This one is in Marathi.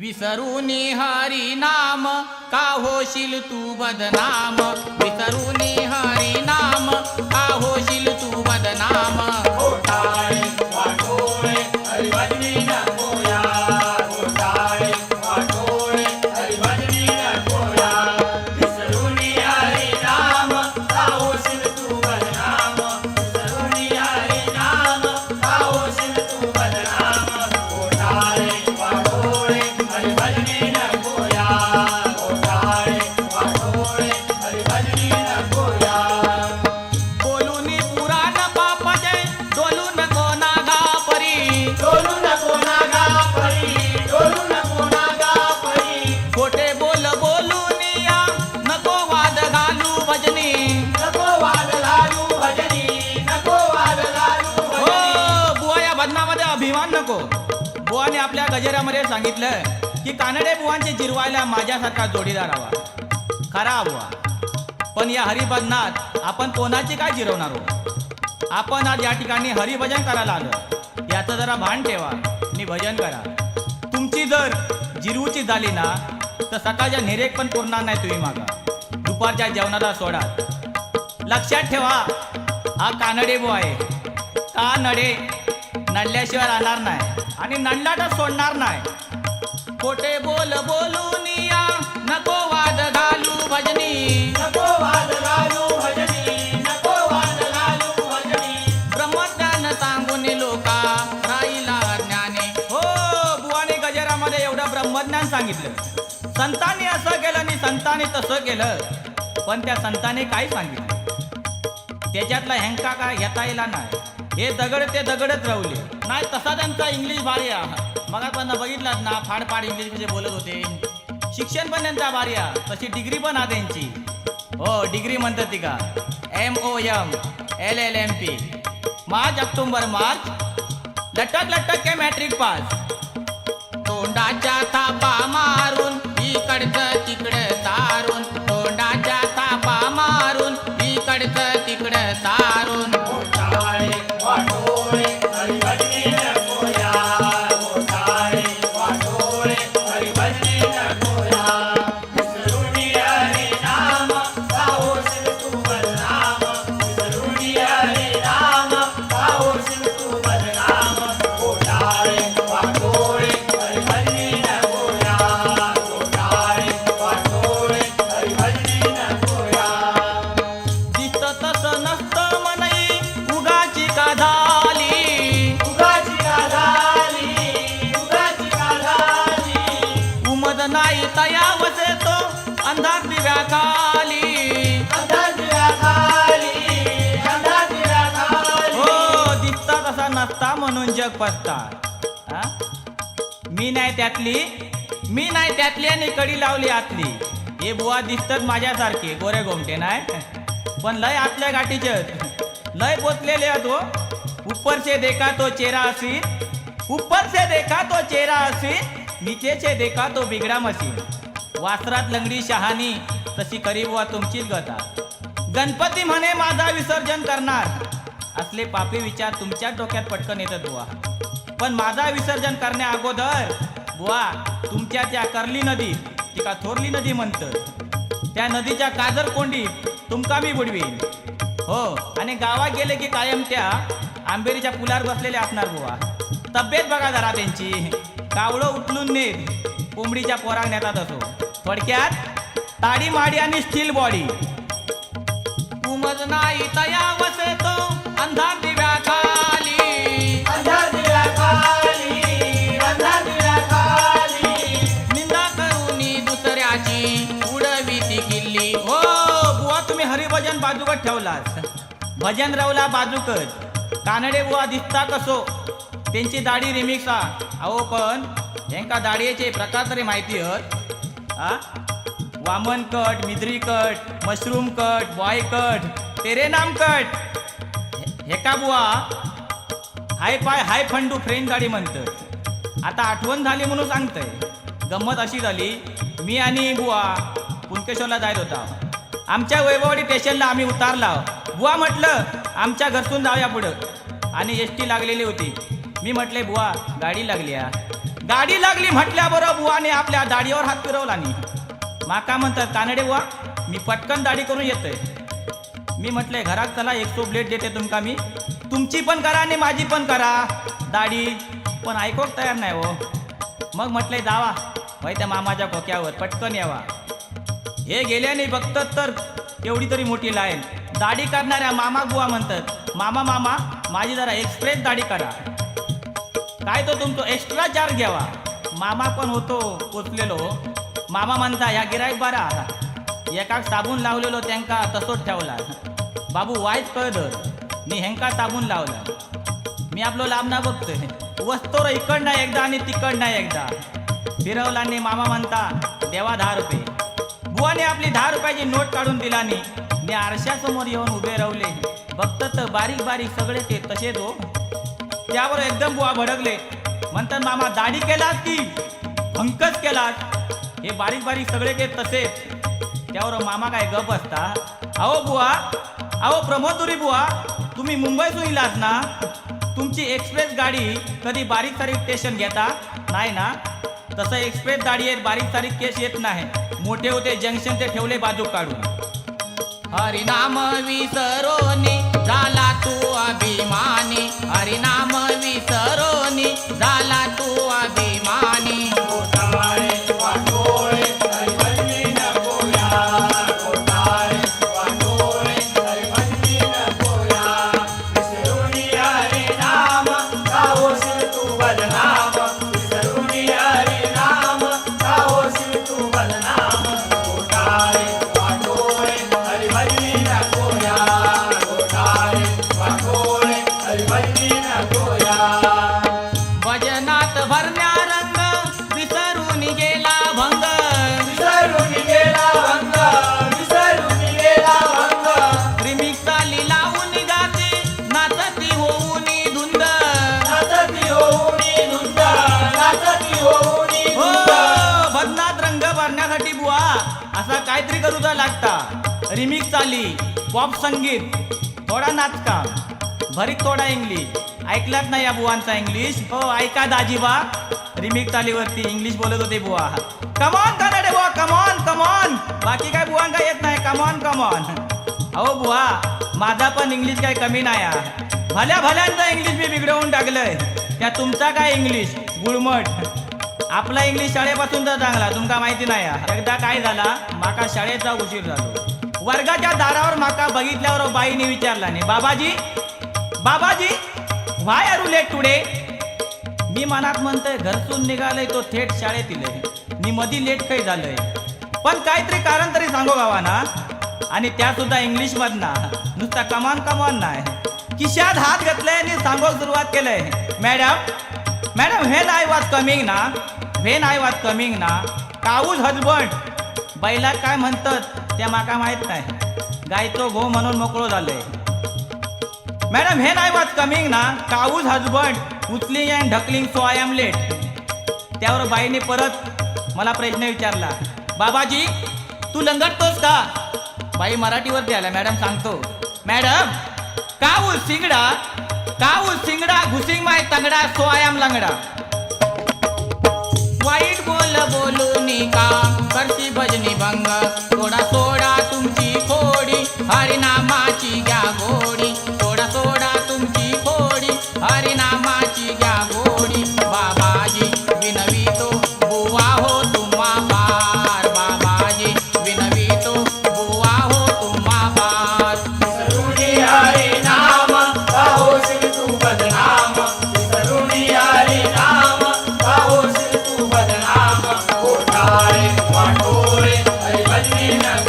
विसरून हरी नाम का होशील तू बदनाम? विसरून हरी नाम का होशील बुवाने आपल्या गजेरामध्ये सांगितलं की कानडे बुवांचे जिरवायला माझ्यासारखा जोडीदार हवा. खरा बुवा. पण या हरिभजनात आपण कोणाची काय जिरवणार हो? आपण आज या ठिकाणी हरिभजन करायला आलो. याचं जरा भान ठेवा. आणि भजन करा. तुमची जर जिरवूची झाली ना तर सकाळच्या निरेक पण पुरणार नाही तुम्ही मागा. दुपारच्या जेवणाला सोडा. लक्षात ठेवा हा कानडे बुवा आहे. कानडे. नडल्याशिवाय राहणार नाही. आणि नडलाटच सोडणार नाही. खोटे बोल बोलून या नको वाद घालू भजनी. ब्रह्मज्ञान सांगून लोका राहिला ज्ञाने. हो बुवाने गजेरामध्ये एवढं ब्रह्मज्ञान सांगितलं. संतांनी असं केलं आणि संतांनी तसं केलं. पण त्या संतांनी काय सांगितलं? त्याच्यातला हँका काय घेता येईल नाही. हे दगड ते दगडच राहले. नाही तसा त्यांचा इंग्लिश भारी आहे. मग आपण बघितलात ना फाडफाड इंग्लिशमध्ये बोलत होते. शिक्षण पण त्यांचा भारी आहे. तशी डिग्री पण आहे त्यांची. हो डिग्री म्हणतात ती का? M O M L L M P March October March लटक लटक के मॅट्रिक पास तोंडाच्या थापा मारून इकडचं तिकडं. म्हणून जग पसतात हा? मी नाही त्यातली मी नाही त्यातली आणि कडी लावली आतली. हे बुवा दिसतात माझ्यासारखे गोरे गोमटे नाही? पण लय आतल्या गाठीचे लय पोचलेले आहेत हो. ऊपर से देखा तो चेहरा असी ऊपर से देखा तो चेहरा असी नीचे से देखा तो बिगडा मसी वासरात लंगडी शहाणी. तशी करी बुवा तुमचीच गता. गणपती म्हणे माझा विसर्जन करणार. असले पापी विचार तुमच्या डोक्यात पटकन येतात बुवा. पण माझा विसर्जन करण्या अगोदर बुवा तुमच्या त्या करली नदी तिका थोरली नदी म्हणतं त्या नदीच्या काजर कोंडीत तुमका मी बुडवीन. हो आणि गावात गेले की कायम त्या आंबेरीच्या पुलावर बसलेले असणार बुवा. तब्येत बघा जरा त्यांची. कावळं उचलून नेत कोंबडीच्या पोराक नेतात असो थोडक्यात ताडी माडी आणि स्टील बॉडी. उमज नाही तया वसेतो अंधार दिव्या खाली. निंदा करूनी दुसऱ्याची उडवी ती किल्ली हो बुवा तुम्ही हरिभजन बाजूकत ठेवलास भजन रावला बाजूकच. कानडे बुवा दिसता कसो? त्यांची दाढी रिमिक्स अहो पण यांका दाढीचे प्रकार तरी माहिती आहेत हा? वामन cut मिद्री cut mushroom cut boy cut Tere Naam cut. हे- का बुवा? हाय पाय हाय फंडू फ्रेंड गाडी म्हणतं आता आठवण झाली म्हणून सांगतंय. गंमत अशी झाली मी आणि बुवा पुंकेश्वरला जायत होता. आमच्या वैभववाडी स्टेशनला आम्ही उतारला बुवा म्हटलं आमच्या घरसून जाऊया पुढं. आणि एस टी लागलेली होती. मी म्हटले बुवा गाडी लागली गाडी लागली म्हटल्याबरोबर बुवाने आपल्या दाढीवर हात फिरवला नाही. माका म्हणतात कानडे बुवा मी पटकन दाढी करून येतोय. मी म्हटलंय घरात चला एक सो ब्लेड देते तुमका मी. तुमची पण करा आणि माझी पण करा. दाढी पण ऐकोक तयार नाही हो. मग म्हटलंय जावा. वय त्या मामाच्या खोक्यावर पटकन यावा. हे गेल्याने बघतात तर एवढी तरी मोठी लाईन. दाढी करणाऱ्या मामा बुवा म्हणतात मामा मामा माझी जरा एक्सप्रेस दाढी करा. काय तो तुमचं एक्स्ट्रा चार्ज घ्यावा. मामा पण होतो पोचलेलो हो. मामा म्हणता ह्या गिरायक बरा. एका साबून लावलेलो त्यांका तसोच ठेवला. बाबू वाईच कळ धर मी हेंका साबून लावला. मी आपलं लांब ना बघतोय. वस्तोर नाही एकदा आणि तिकडनं एकदा. फिरवला आणि मामा म्हणता देवा दहा रुपये. बुवाने आपली दहा रुपयाची नोट काढून दिला नी मी आरशासमोर येऊन उभे रावले बघत तर बारीक बारीक सगळे ते तसेच हो. त्यावर एकदम बुवा भडकले. म्हणतात मामा दाढी केलास की? भंकच केलास? हे बारीक बारीक सगळे घेत तसेच त्यावर मामा काय गप असता? अहो बुवा अहो प्रमोदुरी बुवा तुम्ही मुंबईतून इलास ना? तुमची एक्सप्रेस गाडी कधी बारीक सारीक स्टेशन घेता? नाही ना? तसं एक्सप्रेस गाडी येत बारीक सारीक केस येत नाही. मोठे होते जंक्शन ते ठेवले बाजू काढून. हरिनाम विसरोनी झाला तू अभिमानी. हरिनाम विसरोनी झाला काहीतरी करूचा लागता. रिमिक्स आली पॉप संगीत. थोडा नाचका भरीत थोडा इंग्लिश ऐकलात नाही या बुवांचा इंग्लिश हो ऐका दाजीबा रिमिक तालीवरती इंग्लिश बोलत होते बुवा. कमॉन कनाडे बुवा कमॉन कमॉन बाकी काय बुवांका येत नाही. कमॉन कमॉन अहो बुवा माझा पण इंग्लिश काय कमी नाही भल्या भल्यांचं इंग्लिश मी बिघडवून टाकलंय. त्या तुमचा काय इंग्लिश गुळमट. आपला इंग्लिश शाळेपासून तर चांगला. तुमका माहिती नाही एकदा काय झाला? माका शाळेचा उशीर झालो. वर्गाच्या दारावर माका बघितल्यावर बाईने विचारला नाही बाबाजी? बाबाजी? Why are late today? मी मनात म्हणतोय घरतून निघालय तो थेट शाळेत इलय मी मधी लेट काही झालंय. पण काहीतरी कारण तरी सांगू गावा ना आणि त्या सुद्धा इंग्लिश मधना नुसता कमान कमान नाही किशात हात घातलाय आणि सांगो सुरुवात केलंय. Madam madam when I was coming ना. व्हेन आय वॉज कमिंग ना. Cow's husband? बैला काय म्हणतात? त्या माका माहीत नाही. गायचो घो म्हणून मोकळो झाले. मॅडम हे नाही वाच कमिंग ना. काऊज हजबंड उचलिंग अँड ढकलिंग सो आय एम लेट. त्यावर बाईने परत मला प्रश्न विचारला बाबाजी तू लंगटतोस का? बाई मराठीवरती आल्या मॅडम सांगतो. मॅडम काऊ सिंगडा? काऊ सिंगडा घुसिंग माय तंगडा सो आय एम लंगडा. वाईट बोल बोलून का? करती भजनी भंग थोडा सो Hallelujah.